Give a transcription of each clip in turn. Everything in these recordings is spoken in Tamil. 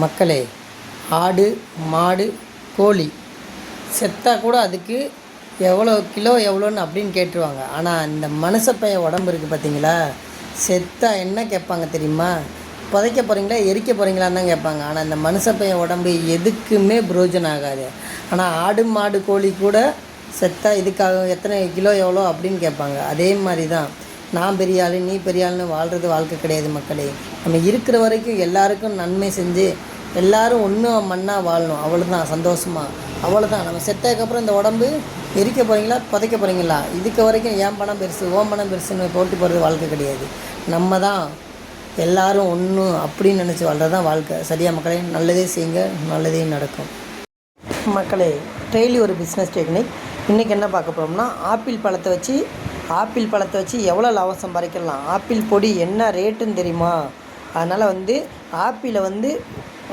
மக்களே ஆடு மாடு கோழி. செத்தா கூட அதுக்கு எவ்வளோ கிலோ எவ்வளோன்னு அப்படின்னு கேட்டுருவாங்க. ஆனால் இந்த மனுஷப்பையன் பையன் உடம்பு இருக்குது பார்த்தீங்களா செத்தா என்ன கேட்பாங்க தெரியுமா? புதைக்க போகிறீங்களா எரிக்க போகிறீங்களான்னு தான் கேட்பாங்க. ஆனால் இந்த மனுஷ பையன் உடம்பு எதுக்குமே பிரயோஜனம் ஆகாது. ஆனால் ஆடு மாடு கோழி கூட செத்தா இதுக்காக எத்தனை கிலோ எவ்வளோ அப்படின்னு கேட்பாங்க. அதே மாதிரி தான். நான் பெரிய ஆள் நீ பெரிய ஆள்னு வாழ்கிறது வாழ்க்கை கிடையாது மக்களே. நம்ம இருக்கிற வரைக்கும் எல்லாருக்கும் நன்மை செஞ்சு எல்லோரும் ஒன்றும் மண்ணாக வாழணும். அவ்வளோதான் சந்தோஷமாக அவ்வளோதான் நம்ம செத்ததுக்கப்புறம் இந்த உடம்பு எரிக்க போகிறீங்களா புதைக்க போகிறீங்களா இதுக்கு வரைக்கும் ஏன் பணம் பெருசு ஓம் பணம் பெருசுன்னு போட்டு போகிறது வாழ்க்கை கிடையாது. நம்ம தான் எல்லாரும் ஒன்று அப்படின்னு நினச்சி வாழ்கிறது தான் வாழ்க்கை. சரியா மக்களே? நல்லதே செய்யுங்க நல்லதே நடக்கும். மக்களே டெய்லி ஒரு பிஸ்னஸ் டெக்னிக் இன்றைக்கி என்ன பார்க்க போகிறோம்னா ஆப்பிள் பழத்தை வச்சு ஆப்பிள் பழத்தை வச்சு எவ்வளோ லாபம் சம்பாதிக்கலாம்? ஆப்பிள் பொடி என்ன ரேட்டுன்னு தெரியுமா? அதனால் வந்து ஆப்பிளை வந்து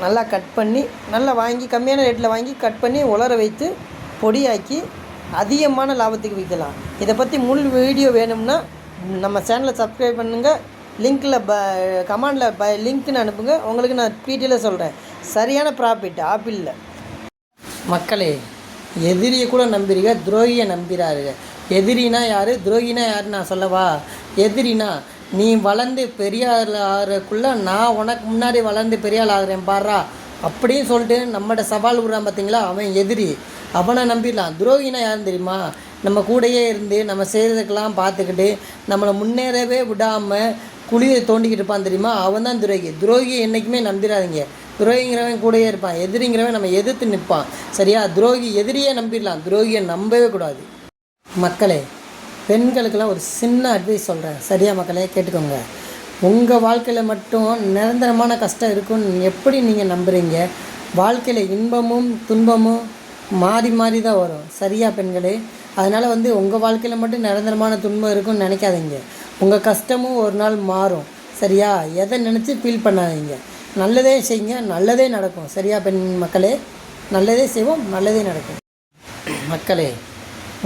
நல்லா கட் பண்ணி நல்லா வாங்கி கம்மியான ரேட்டில் வாங்கி கட் பண்ணி உலர வைத்து பொடியாக்கி அதிகமான லாபத்துக்கு விற்கலாம். இதை பற்றி முழு வீடியோ வேணும்னா நம்ம சேனலை சப்ஸ்கிரைப் பண்ணுங்கள் லிங்க்கில் ப கமாண்டில் ப லிங்க்னு அனுப்புங்க. உங்களுக்கு நான் டீட்டெயிலாக சொல்கிறேன் சரியான ப்ராஃபிட் ஆப்பிளில். மக்களே எதிரியை கூட நம்பிருங்க துரோகியை நம்புகிறாருங்க எதிரினா யார்? துரோகினா யார் நான் சொல்லவா? எதிரினா நீ வளர்ந்து பெரிய ஆள் நான் உனக்கு முன்னாடி வளர்ந்து பெரிய ஆள் ஆகிறேன் பாடுறா அப்படின்னு சொல்லிட்டு நம்மகிட்ட சவால் விடுறான் பார்த்தீங்களா அவன் எதிரி. அவனை நம்பிடலாம். துரோகினா யாருன்னு தெரியுமா? நம்ம கூடயே இருந்து நம்ம செய்கிறதுக்கெல்லாம் பார்த்துக்கிட்டு நம்மளை முன்னேறவே விடாமல் குழியை தோண்டிக்கிட்டு இருப்பான் தெரியுமா? அவன் தான் துரோகி. துரோகி என்றைக்குமே நம்பிடாதீங்க. துரோகிங்கிறவன் கூடயே இருப்பான். எதிரிங்கிறவன் நம்ம எதிர்த்து நிற்பான். சரியா? துரோகி எதிரியே நம்பிடலாம். துரோகியை நம்பவே கூடாது. மக்களே பெண்களுக்கெல்லாம் ஒரு சின்ன அட்வைஸ் சொல்கிறேன் சரியா மக்களே? கேட்டுக்கோங்க. உங்கள் வாழ்க்கையில் மட்டும் நிரந்தரமான கஷ்டம் இருக்குன்னு எப்படி நீங்கள் நம்புகிறீங்க வாழ்க்கையில் இன்பமும் துன்பமும் மாறி மாறி தான் வரும். சரியா பெண்களே? அதனால் வந்து உங்கள் வாழ்க்கையில் மட்டும் நிரந்தரமான துன்பம் இருக்குன்னு நினைக்காதீங்க. உங்கள் கஷ்டமும் ஒரு நாள் மாறும். சரியா? எதை நினச்சி ஃபீல் பண்ணாதீங்க. நல்லதே செய்யுங்க நல்லதே நடக்கும். சரியா பெண் மக்களே? நல்லதே செய்வோம் நல்லதே நடக்கும். மக்களே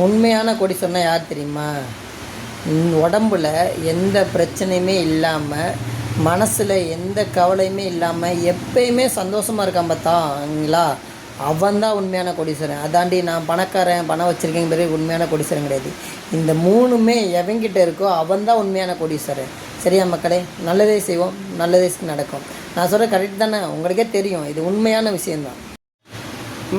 உண்மையான கொடி சொன்னால் யார் தெரியுமா? உடம்பில் உடம்புல எந்த பிரச்சனையுமே இல்லாமல் மனசில் எந்த கவலையுமே இல்லாமல் எப்பயுமே சந்தோஷமாக இருக்கான் பார்த்தாங்களா? அவன் தான் உண்மையான கொடிசரன் அதாண்டி நான் பணக்காரன் பணம் வச்சுருக்கேங்க பிறகு உண்மையான கொடிசரன் கிடையாது. இந்த மூணுமே எவங்கிட்ட இருக்கோ அவன் தான் உண்மையான கொடிசரன் சரியா மக்களே? நல்லதே செய்வோம் நல்லதே நடக்கும். நான் சொல்கிற கரெக்ட் தானே? உங்களுக்கே தெரியும். இது உண்மையான விஷயந்தான்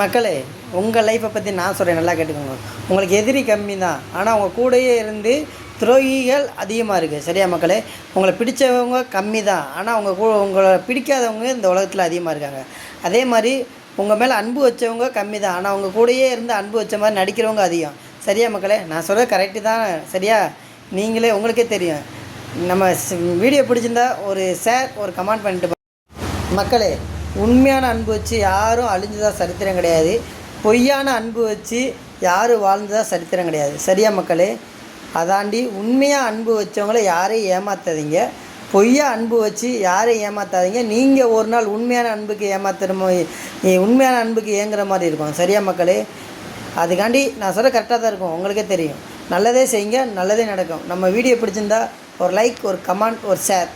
மக்களே உங்கள் லைஃப்பை பற்றி நான் சொல்கிறேன் நல்லா கேட்டுக்கோங்க. உங்களுக்கு எதிரி கம்மி தான். ஆனால் உங்கள் கூடயே இருந்து துரோகிகள் அதிகமாக இருக்குது சரியா மக்களே? உங்களை பிடிச்சவங்க கம்மி தான். ஆனால் உங்கள் கூட உங்களை பிடிக்காதவங்க இந்த உலகத்தில் அதிகமாக இருக்காங்க. அதே மாதிரி உங்கள் மேலே அன்பு வச்சவங்க கம்மி தான். ஆனால் உங்கள் கூடயே இருந்து அன்பு வச்ச மாதிரி நடிக்கிறவங்க அதிகம். சரியா மக்களே? நான் சொல்கிறது கரெக்டு தான். சரியா? நீங்களே உங்களுக்கே தெரியும். நம்ம வீடியோ பிடிச்சிருந்தா ஒரு ஷேர் ஒரு கமெண்ட் பண்ணிட்டு மக்களே உண்மையான அன்பு வச்சு யாரும் அழிஞ்சதா சரித்திரம் கிடையாது. பொய்யான அன்பு வச்சு யாரும் வாழ்ந்ததாக சரித்திரம் கிடையாது. சரியா மக்களே? அதாண்டி உண்மையாக அன்பு வச்சவங்கள யாரையும் ஏமாத்தாதீங்க. பொய்யா அன்பு வச்சு யாரையும் ஏமாத்தாதீங்க. நீங்கள் ஒரு நாள் உண்மையான அன்புக்கு ஏமாத்துறமோ உண்மையான அன்புக்கு ஏங்குற மாதிரி இருக்கும். சரியா மக்களே? அதுக்காண்டி நான் சொல்ல கரெக்டாக தான் இருக்கும். உங்களுக்கே தெரியும். நல்லதே செய்யுங்க நல்லதே நடக்கும். நம்ம வீடியோ பிடிச்சிருந்தா ஒரு லைக் ஒரு கமெண்ட் ஒரு ஷேர்